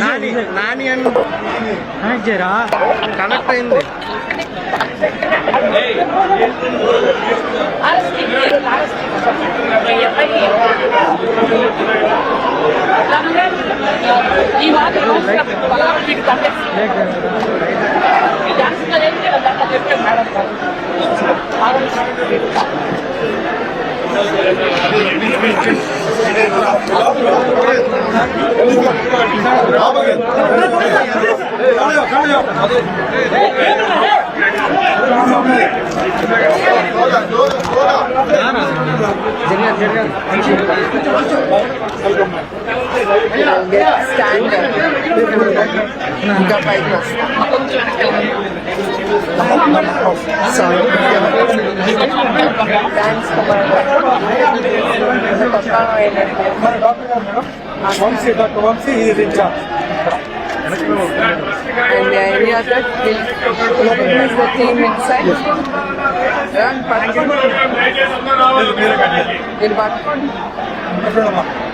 నాని నాని అని కనెక్ట్ అయింది. ఈ స్టాండ్ ఇంకా పైకి వస్తాం sorry thanks Vamsi doctor Vamsi ఇది in charge And the idea that will recognize the team inside. Run, పట్టుకోండి మీరు పట్టుకోండి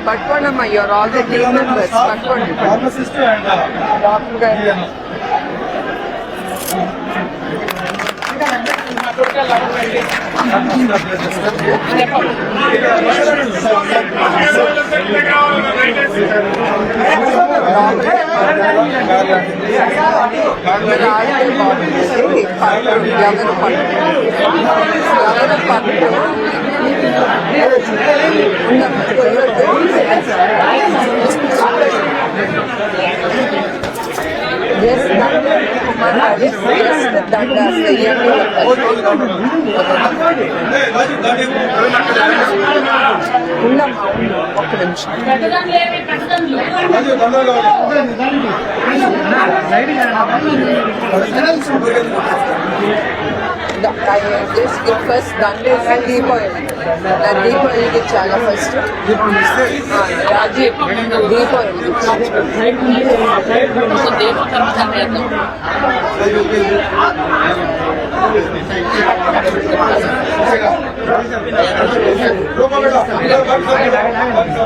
పట్టుకోండి అమ్మా your all the team members పట్టుకోండి డాక్టర్ గారు మీరు ఆడితే బాగుంటుంది పట్టుకోండి ఎవరు పట్టుకోండి ఎవరు పట్టుకోండి ఉందమ్మా ఉంది ఒక్క నిమిషం Thank you. Rajesh, yes, that does the year. ఉండమ్మా ఉండు ఒక్క నిమిషం జస్ట్ ఫస్ట్ దాంట్లో దీపావళి నా దీపావళికి చాలా ఫస్ట్ రాజీవ్ దీపావళి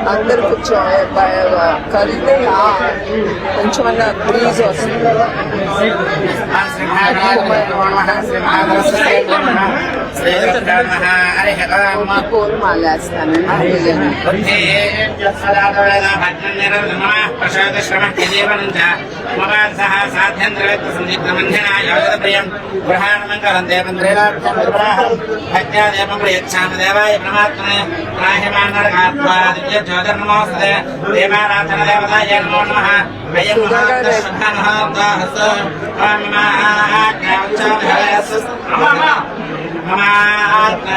అందరు కొంచెం బాగా కొంచెం అన్న బ్రీజ్ వస్తుంది. కోరు మాలేస్తానండి దేవాయ పరమాత్మనే జ్యోతిర్నమోస్తే దేవారాధన దేవతాయ నమో నమ मम आत्मा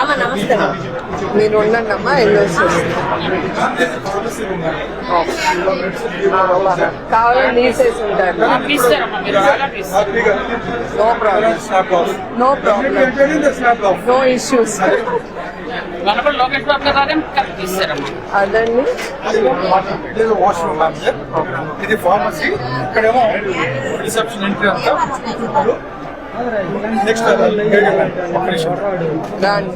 అమ్మ నమస్తే మీరు ఉండండి అమ్మా వెళ్ళొచ్చు కావాలని తీసేసి ఉంటారు ఇస్తారమ్మా మీరు బాగా ఇస్తారు no problem no problem no issues మనప్పుడు Lokesh Babu గారు రాదే ఇస్తారమ్మా అదండి. వాష్రూమ్ ఇది ఫార్మసీ. ఇక్కడేమో రిసెప్షన్ ఎంట్రీ అంతా. నెక్స్ట్ దాన్ని.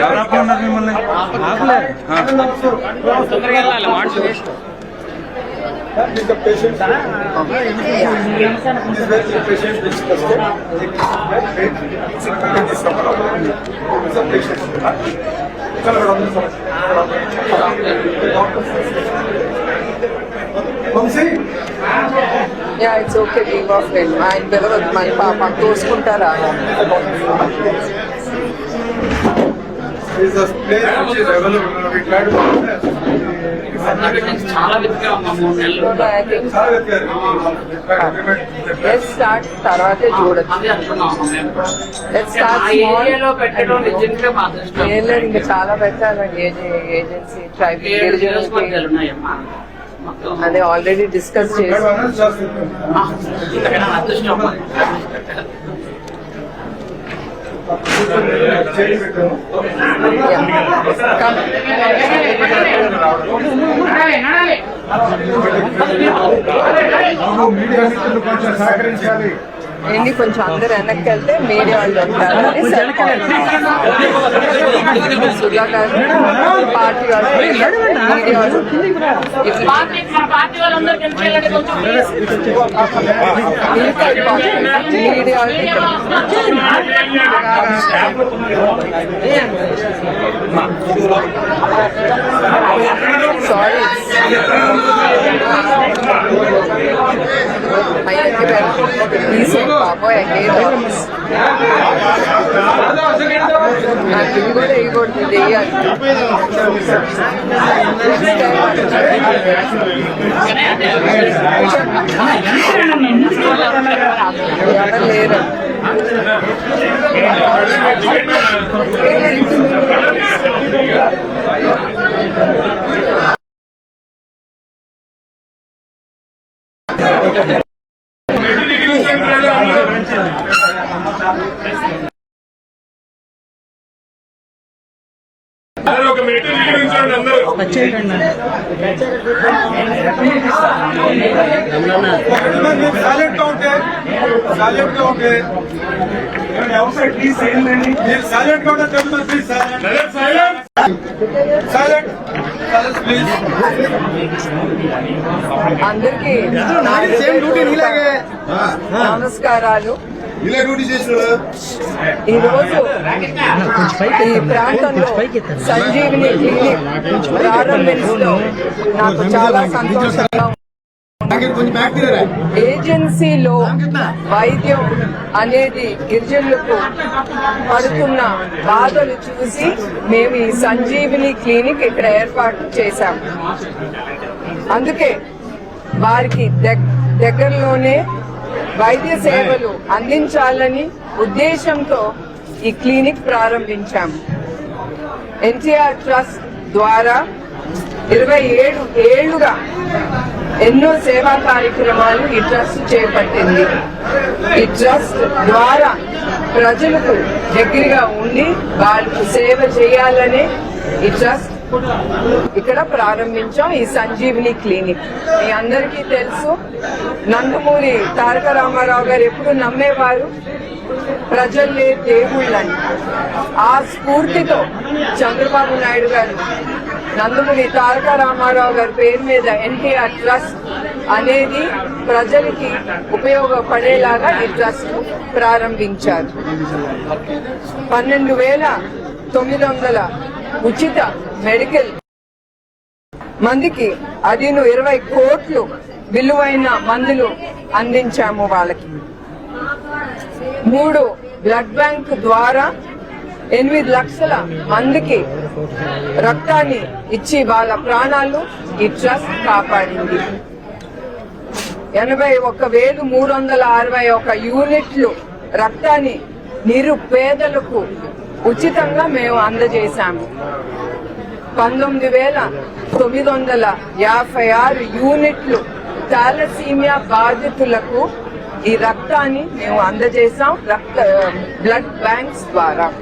ఎవరప్ప ఉన్నారు మిమ్మల్ని తొందరగా వెళ్ళాలి మార్చి waste the patient is very the patient discussed some patient चलो Vamsi yeah it's okay leave off వెళ్ళి ఆయన పిలవద్దు మన పాప తోసుకుంటారా is a place which is available we try to చాలా వెతిగా ఉన్నా మూడు నెలలు ఐ థింక్ చాలా వెతికారు లెట్స్ స్టార్ట్ తర్వాతే చూడొచ్చు అదే అనుకున్నాం మేము లెట్స్ ఆ స్టార్ట్ ఏరియాలో పెట్టడం నిజంగా మా అదృష్టం లేదు ఇంకా చాలా పెట్టాలండి ఏజె- ఏజెన్సీ ఏడు ట్రైబల్ నియోజకవర్గాలు ఉన్నాయమ్మా మొత్తం అదే ఆల్రెడీ డిస్కస్ చేసి ఆ, ఇంతకన్నా అదృష్టం మరి. మీడియా మిత్రులు కొంచెం సహకరించాలి. ఏంటి కొంచెం అందరు వెనక్కి వెళ్తే మీడియా వాళ్ళు ఉంటారు సుధా గారు పార్టీ వాళ్ళు మీడియా వాళ్ళు ఇట్లా పార్టీ మన పార్టీ వాళ్ళందరూ గెలిచేయాలంటే కొంచెం ప్లీజ్. మిగతా పార్టీ మీడియా వాళ్ళు మీడియా ఇక్కడ. వాళ్ళు సారీ అయ్యకి తీసేయండి బాబోయ్ ఏదో నాకు ఇది కూడా వేయకూడదు ఇది వేయాలి ఎవరు లేరు సైలెంట్ గా ఉంటే సైలెంట్ గా ఉంటే మీరు సైలెంట్ గా ఉంటే తెలుస్తుంది ప్లీజ్ సైలెంట్ సైలెంట్ ప్లీజ్ అందరికి సేమ్ డ్యూటీ నీలాగే నమస్కారాలు. ఈ రోజు ఈ ప్రాంతంలో సంజీవిని క్లినిక్ ప్రారంభించడం నాకు చాలా సంతోషంగా ఏజెన్సీలో వైద్యం అనేది గిరిజనులకు పడుతున్న బాధలు చూసి మేము ఈ సంజీవిని క్లినిక్ ఇక్కడ ఏర్పాటు చేశాం. అందుకే వారికి దగ్గరలోనే వైద్య సేవలు అందించాలని ఉద్దేశంతో ఈ క్లినిక్ ప్రారంభించాం. ఎన్టీఆర్ ట్రస్ట్ ద్వారా ఇరవై ఏడు ఏళ్ళుగా ఎన్నో సేవా కార్యక్రమాలు ఈ ట్రస్ట్ చేపట్టింది. ఈ ట్రస్ట్ ద్వారా ప్రజలకు దగ్గరగా ఉండి వాళ్ళకు సేవ చేయాలనే ఈ ట్రస్ట్ ఇక్కడ ప్రారంభించాం ఈ సంజీవిని క్లినిక్. మీ అందరికీ తెలుసు నందమూరి తారక రామారావు గారు ఎప్పుడు నమ్మేవారు? ప్రజల్లే దేవుళ్ళని. ఆ స్ఫూర్తితో చంద్రబాబు నాయుడు గారు నందమూరి తారక రామారావు గారి పేరు మీద ఎన్టీఆర్ ట్రస్ట్ అనేది ప్రజలకి ఉపయోగపడేలాగా ఈ ట్రస్ట్ ప్రారంభించారు. పన్నెండు వేల తొమ్మిది వందల ఉచిత మెడికల్ మందికి అదిను ఇరవై కోట్లు విలువైన మందులు అందించాము వాళ్ళకి. మూడు బ్లడ్ బ్యాంక్ ద్వారా ఎనిమిది లక్షల మందికి రక్తాన్ని ఇచ్చి వాళ్ళ ప్రాణాలు ఈ ట్రస్ట్ కాపాడింది. ఎనభై ఒక వేలు మూడు వందల అరవై ఒక యూనిట్లు రక్తాన్ని నిరుపేదలకు ఉచితంగా మేము అందజేశాము. పంతొమ్మిది వేల తొమ్మిది వందల యాభై ఆరు యూనిట్లు థాలసీమియా బాధితులకు ఈ రక్తాన్ని మేము అందజేశాం రక్త బ్లడ్ బ్యాంక్స్ ద్వారా.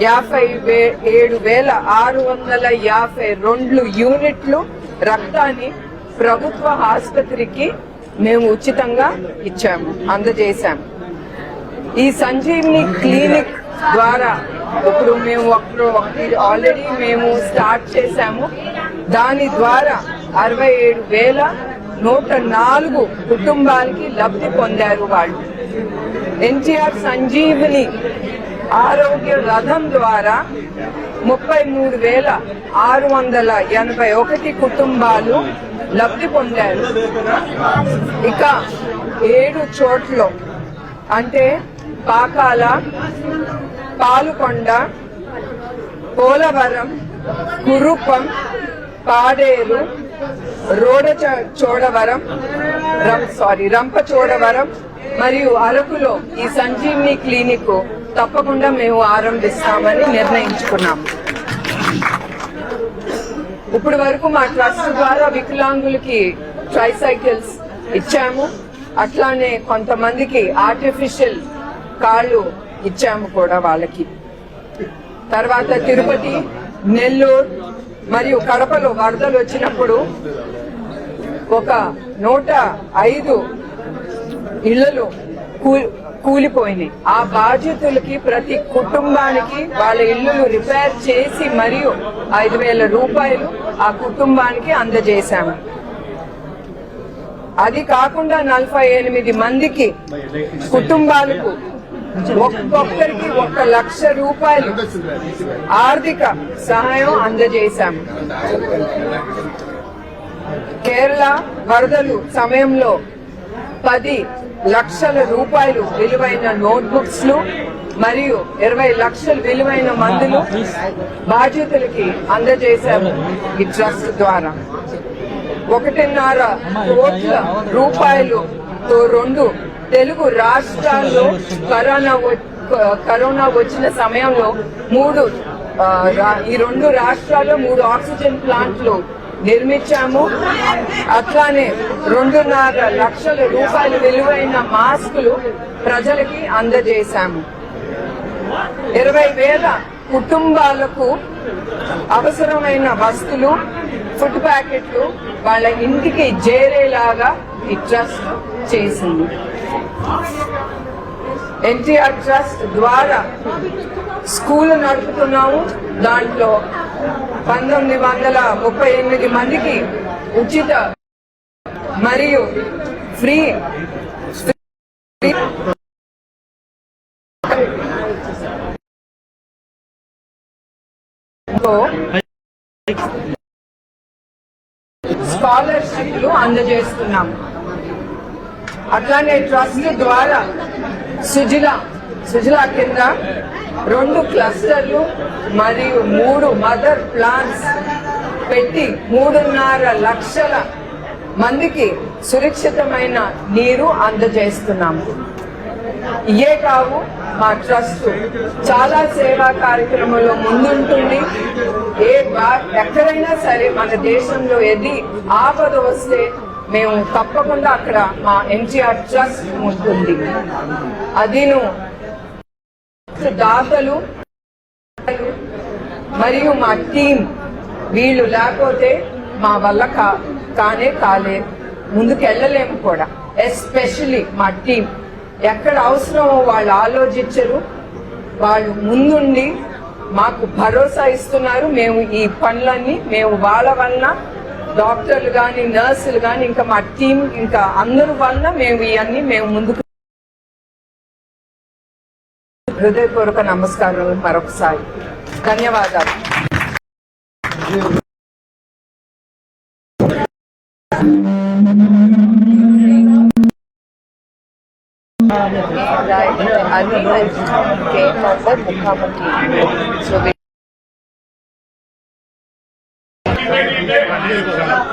యాభై వే- ఏడు వేల ఆరు వందల యాభై రెండు యూనిట్లు రక్తాన్ని ప్రభుత్వ ఆసుపత్రికి మేము ఉచితంగా ఇచ్చాము అందజేశాము. ఈ సంజీవిని క్లినిక్ ద్వారా ఇప్పుడు మేము ఒకరు ఒకటి ఆల్రెడీ మేము స్టార్ట్ చేశాము. దాని ద్వారా అరవై ఏడు వేల నూట నాలుగు కుటుంబాలకి లబ్ధి పొందారు వాళ్ళు. ఎన్టీఆర్ సంజీవిని ఆరోగ్య రథం ద్వారా ముప్పై మూడు వేల ఆరు వందల ఎనభై ఒకటి కుటుంబాలు లబ్ధి పొందారు. ఇక ఏడు చోట్ల అంటే పాకాల పాలుకొండ పోలవరం కురుపం పాడేరు రోడ చోడవరం రం- సారీ రంపచోడవరం మరియు అరకులో ఈ సంజీవిని క్లినిక్ తప్పకుండా మేము ఆరంభిస్తామని నిర్ణయించుకున్నాము. ఇప్పుడు వరకు మా ట్రస్ట్ ద్వారా వికలాంగులకి ట్రైసైకిల్స్ ఇచ్చాము. అట్లానే కొంతమందికి ఆర్టిఫిషియల్ కాళ్ళు ఇచ్చాము కూడా వాళ్ళకి. తర్వాత తిరుపతి నెల్లూరు మరియు కడపలో వరదలు వచ్చినప్పుడు ఒక నూట ఐదు ఇళ్ళలో కూలిపోయినాయి. ఆ బాధ్యతలకి ప్రతి కుటుంబానికి వాళ్ళ ఇల్లులు రిపేర్ చేసి మరియు ఐదు వేల రూపాయలు ఆ కుటుంబానికి అందజేశాము. అది కాకుండా నలభై ఎనిమిది మందికి కుటుంబాలకు ఒక్కొక్కరికి ఒక లక్ష రూపాయలు ఆర్థిక సహాయం అందజేశాం. కేరళ వరదలు సమయంలో పది లక్షల రూపాయలు విలువైన నోట్బుక్స్లు మరియు ఇరవై లక్షల విలువైన మందులు బాధ్యతలకి అందజేశాము ఈ ట్రస్ట్ ద్వారా. ఒకటిన్నర కోట్ల రూపాయలుతో రెండు తెలుగు రాష్ట్రాల్లో కరోనా వ- కరోనా వచ్చిన సమయంలో మూడు ఈ రెండు రాష్ట్రాల్లో మూడు ఆక్సిజన్ ప్లాంట్లు నిర్మించాము. అట్లానే రెండున్నర లక్షల రూపాయల విలువైన మాస్కులు ప్రజలకి అందజేశాము. ఇరవై వేల కుటుంబాలకు అవసరమైన వస్తువులు ఫుడ్ ప్యాకెట్లు వాళ్ళ ఇంటికి చేరేలాగా ఈ ట్రస్ట్ చేసింది. ఎన్టీఆర్ ట్రస్ట్ ద్వారా స్కూల్ నడుపుతున్నాము. దాంట్లో పంతొమ్మిది వందల ముప్పై ఎనిమిది మందికి ఉచిత మరియు ఫ్రీ స్కాలర్షిప్లు అందజేస్తున్నాము. అట్లానే ట్రస్ట్ ద్వారా సుజల సుజల కింద రెండు క్లస్టర్లు మరియు మూడు మదర్ ప్లాన్స్ పెట్టి మూడున్నర లక్షల మందికి సురక్షితమైన నీరు అందజేస్తున్నాము. ఇయే కావు మా ట్రస్ట్. చాలా సేవా కార్యక్రమంలో ముందుంటుంది. ఏ బా- ఎక్కడైనా సరే మన దేశంలో ఏది ఆపద వస్తే మేము తప్పకుండా అక్కడ మా ఎన్టీఆర్ ట్రస్ట్ ఉంటుంది. అదిను దాతలు మరియు మా టీం వీళ్ళు లేకపోతే మా వల్ల కా కానే కాలే. ముందుకు వెళ్ళలేము కూడా. ఎస్పెషలీ మా టీం. ఎక్కడ అవసరమో వాళ్ళు ఆలోచించరు. వాళ్ళు ముందుండి మాకు భరోసా ఇస్తున్నారు. మేము ఈ పనులన్నీ మేము వాళ్ళ వలన డాక్టర్లు కానీ నర్సులు కానీ ఇంకా మా టీం ఇంకా అందరి వల్ల మేము ఇవన్నీ మేము ముందుకు హృదయపూర్వక నమస్కారాలు మరొకసారి ధన్యవాదాలు Right. Ali and came on the Mukhamati. So we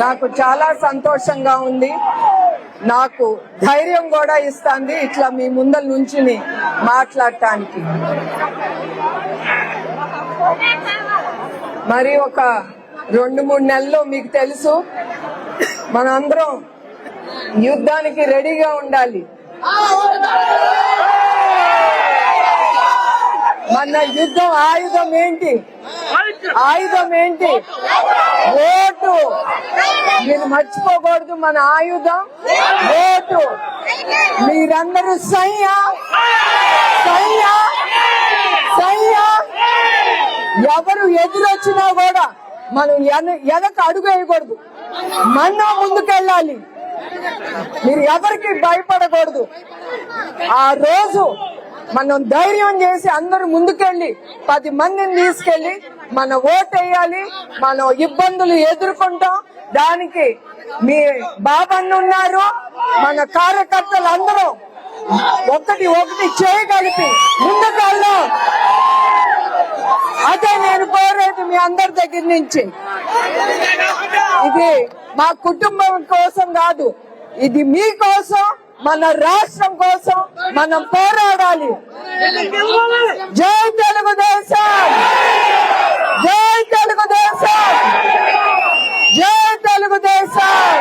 నాకు చాలా సంతోషంగా ఉంది. నాకు ధైర్యం కూడా ఇస్తుంది ఇట్లా మీ ముందల నుంచి మాట్లాడటానికి. మరి ఒక రెండు మూడు నెలలు మీకు తెలుసు మనందరం యుద్ధానికి రెడీగా ఉండాలి. మన యుద్ధం ఆయుధం ఏంటి? ఆయుధం ఏంటి? ఓటు. మీరు మర్చిపోకూడదు మన ఆయుధం. ఓటు. మీరందరూ సయ్యా. సయ్యా. సయ్యా. ఎవరు ఎదురొచ్చినా కూడా మనం ఎన- వెనక అడుగు వేయకూడదు. మన ముందుకెళ్ళాలి. మీరు ఎవరికి భయపడకూడదు. ఆ రోజు మనం ధైర్యం చేసి అందరూ ముందుకెళ్ళి పది మందిని తీసుకెళ్ళి మన ఓట్ వేయాలి మనం ఇబ్బందులు ఎదుర్కొంటాం. దానికి మీ బాబన్న ఉన్నారు మన కార్యకర్తలు అందరూ ఒకటి ఒకటి చేయగలిపి ముందుకెళ్దాం. అదే నేను కోరేది మీ అందరి దగ్గర నుంచి. ఇది మా కుటుంబం కోసం కాదు ఇది మీ కోసం. మన రాష్ట్రం కోసం మనం పోరాడాలి. జై తెలుగుదేశం! జై తెలుగుదేశం! జై తెలుగుదేశం!